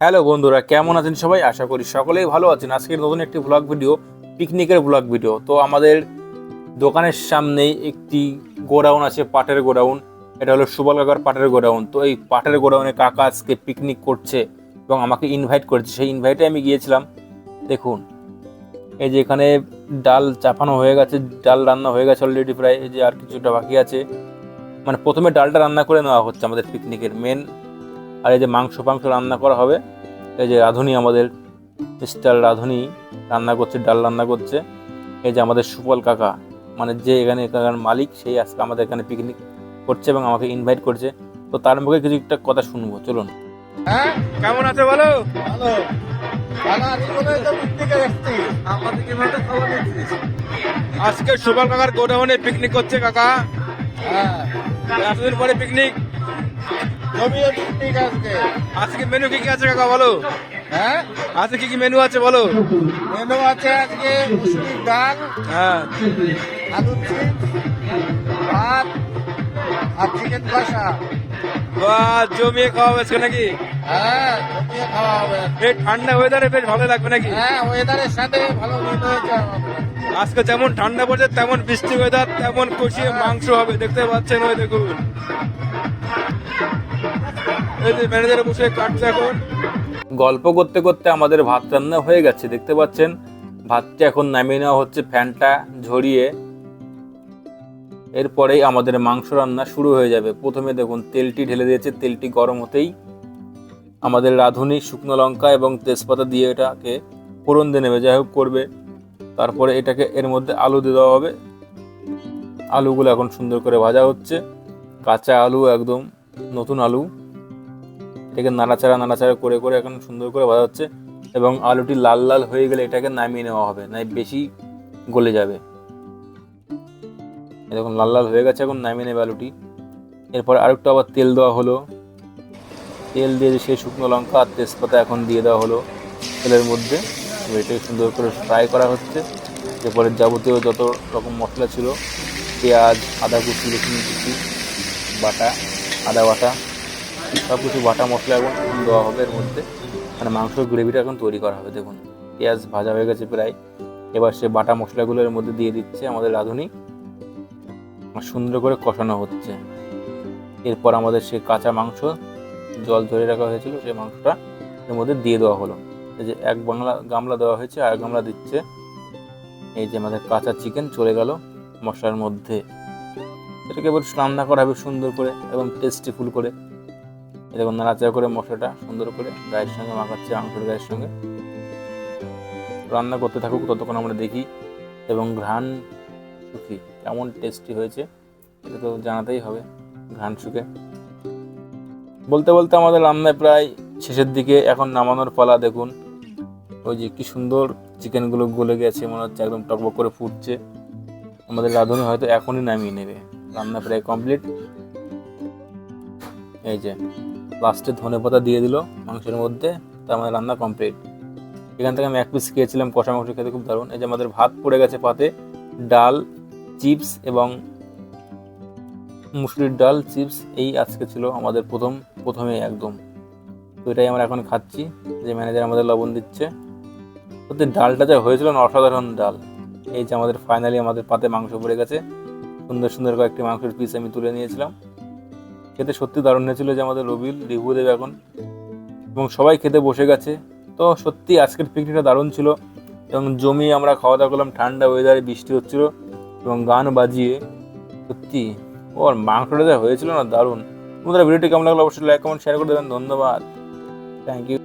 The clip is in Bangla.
হ্যালো বন্ধুরা, কেমন আছেন সবাই? আশা করি সকলেই ভালো আছেন। আজকের নতুন একটি ব্লগ ভিডিও পিকনিকের ব্লগ ভিডিও তো আমাদের দোকানের সামনেই একটি গোডাউন আছে, পাটের গোডাউন। এটা হলো সুবল কাকার পাটের গোডাউন। তো এই পাটের গোডাউনে কাকা আজকে পিকনিক করছে এবং আমাকে ইনভাইট করেছে। সেই ইনভাইটে আমি গিয়েছিলাম। দেখুন, এই যে এখানে ডাল চাপানো হয়ে গেছে, ডাল রান্না হয়ে গেছে অলরেডি প্রায়। এই যে আর কিছুটা বাকি আছে। মানে প্রথমে ডালটা রান্না করে নেওয়া হচ্ছে আমাদের পিকনিকের মেন আর এই যে মাংস ফাংস রান্না করা হবে। এই যে রাঁধুনি আমাদের মিস্টার রাঁধুনি রান্না করছে ডাল রান্না করছে। এই যে আমাদের সুফল কাকা মানে যে এখানে এখানকার মালিক সেই আজকে আমাদের এখানে পিকনিক করছে এবং আমাকে ইনভাইট করছে। তো তার মুখে কিছু একটা কথা শুনব চলুন। হ্যাঁ কেমন আছে বলো? ভালো। আজকে সুফল কাকার গোডাউনে পিকনিক করছে কাকা। হ্যাঁ। এতদিন পরে পিকনিক আজকে আজকে মেনু কি কি আছে কাকা বলো? হ্যাঁ? আজকে কি কি মেনু আছে বলো? মেনু আছে আজকে ডাল হ্যাঁ। আলু ভাত আর চিকেন কষা। বাহ জমিয়ে খাওয়া হয়েছে নাকি? হ্যাঁ জমিয়ে খাওয়া হবে। এই ঠান্ডা ওয়েদারে বেশ ভালো লাগবে নাকি? হ্যাঁ ওয়েদারের সাথে ভালো। আজকে যেমন ঠান্ডা পড়ছে তেমন বৃষ্টি ওয়েদার তেমন কষিয়ে মাংস হবে। দেখতে পাচ্ছেন ওই দেখুন। গল্প করতে করতে আমাদের ভাত রান্না হয়ে গেছে, দেখতে পাচ্ছেন? ভাতটা এখন নামিয়ে নেওয়া হচ্ছে, ফ্যানটা ঝরিয়ে। এরপরেই আমাদের মাংস রান্না শুরু হয়ে যাবে। প্রথমে দেখুন, তেলটি ঢেলে দিয়েছে, তেলটি গরম হতেই আমাদের রাঁধুনি শুকনো লঙ্কা এবং তেজপাতা দিয়ে এটাকে ফোড়ন দিয়ে নেবে, যাই হোক করবে। তারপরে এটাকে এর মধ্যে আলু দিয়ে দেওয়া হবে। আলুগুলো এখন সুন্দর করে ভাজা হচ্ছে। কাঁচা আলু, একদম নতুন আলু। এটাকে নাড়াচাড়া নাড়াচাড়া করে করে এখন সুন্দর করে ভাজা হচ্ছে এবং আলুটি লাল লাল হয়ে গেলে এটাকে নামিয়ে নেওয়া হবে। নাই বেশি গলে যাবে। এরকম লাল লাল হয়ে গেছে এখন, নামিয়ে নেবে আলুটি। এরপর আরেকটু আবার তেল দেওয়া হলো। তেল দিয়ে সেই শুকনো লঙ্কা আর তেজপাতা এখন দিয়ে দেওয়া হলো তেলের মধ্যে। এটাকে সুন্দর করে ফ্রাই করা হচ্ছে। এরপরে যাবতীয় যত রকম মশলা ছিল, পেঁয়াজ, আদা কুচি, রসুন কুচি, বাটা, আদা বাটা সব কিছু বাটা মশলা এখন দেওয়া হবে এর মধ্যে। মানে মাংসের গ্রেভিটা এখন তৈরি করা হবে, দেখুন। পেঁয়াজ ভাজা হয়ে গেছে প্রায়। এবার সে বাটা মশলাগুলো এর মধ্যে দিয়ে দিচ্ছে আমাদের রাঁধুনি। সুন্দর করে কষানো হচ্ছে। এরপর আমাদের সে কাঁচা মাংস জল ধরে রাখা হয়েছিল সেই মাংসটা এর মধ্যে দিয়ে দেওয়া হলো। এই যে এক বাংলা গামলা দেওয়া হয়েছে আর গামলা দিচ্ছে। এই যে আমাদের কাঁচা চিকেন চলে গেল মশলার মধ্যে। এটাকে এবার রান্না করা হবে সুন্দর করে এবং টেস্টি ফুল করে। এরকম নাড়াচাড়া করে মশলাটা সুন্দর করে গায়ের সঙ্গে মাখাচ্ছে মাংসের গায়ের সঙ্গে। রান্না করতে থাকুক, ততক্ষণ আমরা দেখি এবং ঘ্রাণ সুখি, কেমন টেস্টি হয়েছে, এটা তো জানাতেই হবে ঘ্রাণ সুখে। বলতে বলতে আমাদের রান্নায় প্রায় শেষের দিকে এখন নামানোর পালা, দেখুন। ওই যে কি সুন্দর চিকেনগুলো গলে গেছে, মনে হচ্ছে একদম টকবক করে ফুটছে। আমাদের রাঁধুনি হয়তো এখনই নামিয়ে নেবে। রান্না প্রায় কমপ্লিট এই যে লাস্টে ধনে পাতা দিয়ে দিল মাংসের মধ্যে তা আমাদের রান্না কমপ্লিট এখান থেকে আমি এক পিস খেয়েছিলাম কষা মাংস খেতে খুব দারুণ। এই যে আমাদের ভাত পড়ে গেছে পাতে, ডাল, চিপস এবং মুসুরির ডাল, চিপস, এই আজকে ছিল আমাদের প্রথম, প্রথমে একদম। তো এটাই আমরা এখন খাচ্ছি, যে ম্যানেজার আমাদের লবণ দিচ্ছে। সত্যি ডালটা যা হয়েছিল না, অসাধারণ ডাল। এই যে আমাদের ফাইনালি আমাদের পাতে মাংস পড়ে গেছে। সুন্দর সুন্দর কয়েকটি মাংসের পিস আমি তুলে নিয়েছিলাম। খেতে সত্যি দারুণ হয়েছিল যে আমাদের রবিল রিভিউ দেবে এখন। এবং সবাই খেতে বসে গেছে। তো সত্যি আজকের পিকনিকটা দারুণ ছিল। এবং জমি আমরা খাওয়া দাওয়া করলাম, ঠান্ডা ওয়েদারে বৃষ্টি হচ্ছিল। এবং গান বাজিয়ে সত্যি, ওর মাংসটা যা হয়েছিল না, দারুণ। তোমাদের ভিডিওটি কেমন লাগল অবশ্যই লাইক কমেন্ট শেয়ার করে দেবেন। ধন্যবাদ। Thank you